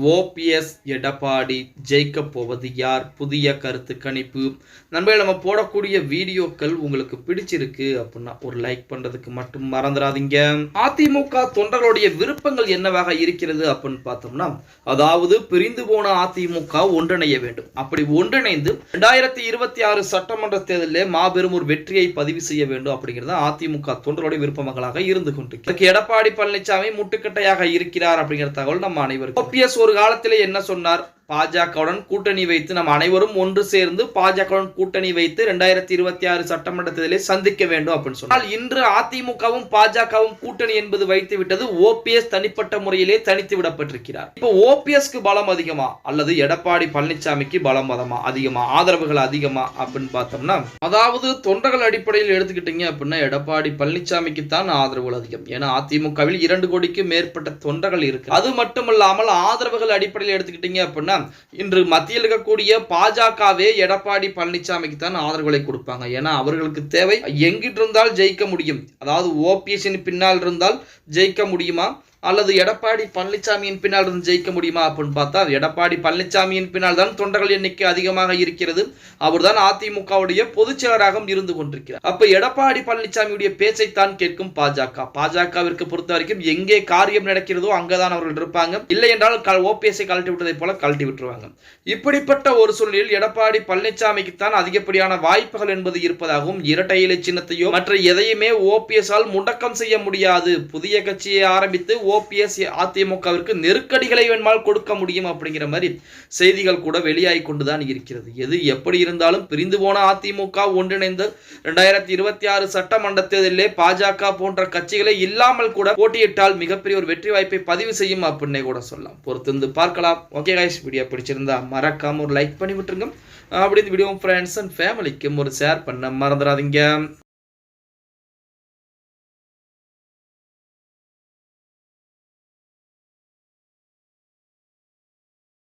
OPS Edappadi ஜெயிக்க போவது யார்? புதிய கருத்து கணிப்பு. நண்பர்கள் நம்ம போடக்கூடிய வீடியோக்கள் உங்களுக்கு பிடிச்சிருக்கு அப்படின்னா ஒரு லைக் பண்றதுக்கு மட்டும் மறந்துடாதீங்க. அதிமுக தொண்டர்களுடைய விருப்பங்கள் என்னவாக இருக்கிறது அப்படின்னு பார்த்தோம்னா அதாவது பிரிந்து போன அதிமுக ஒன்றிணைய வேண்டும். அப்படி ஒன்றிணைந்து ரெண்டாயிரத்தி இருபத்தி ஆறு சட்டமன்ற தேர்தலில் மாபெரும் ஒரு வெற்றியை பதிவு செய்ய வேண்டும் அப்படிங்கிறது அதிமுக தொண்டர்களுடைய விருப்பங்களாக இருந்து கொண்டிருக்கு. எடப்பாடி பழனிசாமி முட்டுக்கட்டையாக இருக்கிறார் அப்படிங்கிற தகவல் நம்ம அனைவருக்கும். ஓபிஎஸ் ஒரு காலத்திலே என்ன சொன்னார்? பாஜகவுடன் கூட்டணி வைத்து நம் அனைவரும் ஒன்று சேர்ந்து பாஜகவுடன் கூட்டணி வைத்து ரெண்டாயிரத்தி இருபத்தி ஆறு சட்டமன்ற தேர்தலை சந்திக்க வேண்டும் அப்படின்னு சொன்னால் இன்று அதிமுகவும் பாஜகவும் கூட்டணி என்பது வைத்து விட்டது. ஓபிஎஸ் தனிப்பட்ட முறையிலே தனித்து விடப்பட்டிருக்கிறார். இப்போ ஓபிஎஸ்க்கு பலம் அதிகமா? அல்லது எடப்பாடி பழனிசாமிக்கு பலம் அதமா அதிகமா? ஆதரவுகள் அதிகமா? அப்படின்னு பார்த்தோம்னா அதாவது தொண்டர்கள் அடிப்படையில் எடுத்துக்கிட்டீங்க அப்படின்னா எடப்பாடி பழனிசாமிக்கு தான் ஆதரவுகள் அதிகம். ஏன்னா அதிமுகவில் இரண்டு கோடிக்கு மேற்பட்ட தொண்டர்கள் இருக்கு. அது மட்டுமல்லாமல் ஆதரவுகள் அடிப்படையில் எடுத்துக்கிட்டீங்க அப்படின்னா இன்று மத்தியில் இருக்கக்கூடிய பாஜகவே எடப்பாடி பழனிசாமிக்கு தான் ஆதரவுகளை கொடுப்பாங்க. ஏன்னா அவர்களுக்கு தேவை எங்கிட்டு இருந்தால் ஜெயிக்க முடியும். அதாவது ஓபிஎஸ்ஸின் பின்னால் இருந்தால் ஜெயிக்க முடியுமா? அல்லது எடப்பாடி பழனிசாமியின் பின்னால் இருந்து ஜெயிக்க முடியுமா அப்படின்னு பார்த்தா எடப்பாடி பழனிசாமியின் பின்னால் தான் தொண்டர்கள் எண்ணிக்கை அதிகமாக இருக்கிறது. அவர்தான் அதிமுகவுடைய பொதுச் செயலராகவும் இருந்து கொண்டிருக்கிறார். அப்ப எடப்பாடி பழனிசாமியுடைய பேச்சைத்தான் கேட்கும் பாஜக. பாஜகவிற்கு பொறுத்த வரைக்கும் எங்கே காரியம் நடக்கிறதோ அங்கதான் அவர்கள் இருப்பாங்க. இல்லை என்றால் ஓபிஎஸ்ஐ கழட்டி விட்டதை போல கழட்டி விட்டுருவாங்க. இப்படிப்பட்ட ஒரு சூழலில் எடப்பாடி பழனிசாமிக்கு தான் அதிகப்படியான வாய்ப்புகள் என்பது இருப்பதாகவும் இரட்டை இலை சின்னத்தையோ மற்ற எதையுமே ஓபிஎஸ் ஆல் முடக்கம் செய்ய முடியாது. புதிய கட்சியை ஆரம்பித்து ஓபிஎஸ் அதிமுகவிற்கு நெருக்கடிகளை வேணுமால் கொடுக்க முடியும் அப்படிங்கிற மாதிரி செய்திகள் கூட வெளியாகி கொண்டுதான் இருக்கிறது. எது எப்படி இருந்தாலும் பிரிந்து போன அதிமுக ஒன்றிணைந்து ரெண்டாயிரத்தி இருபத்தி ஆறு சட்டமன்ற தேர்தலிலே பாஜக போன்ற கட்சிகளை இல்லாமல் கூட போட்டியிட்டால் மிகப்பெரிய ஒரு வெற்றி வாய்ப்பை பதிவு செய்யும் அப்படின்னே கூட சொல்லலாம். பொறுத்திருந்து பார்க்கலாம். ஓகே கைஸ் வீடியோ பிடிச்சிருந்தா மறக்காம ஒரு லைக் பண்ணி விட்டுருங்க. அப்படி இந்த வீடியோ ஃப்ரெண்ட்ஸ் அண்ட் ஃபேமிலிக்கும் ஒரு ஷேர் பண்ண மறந்துடாதீங்க.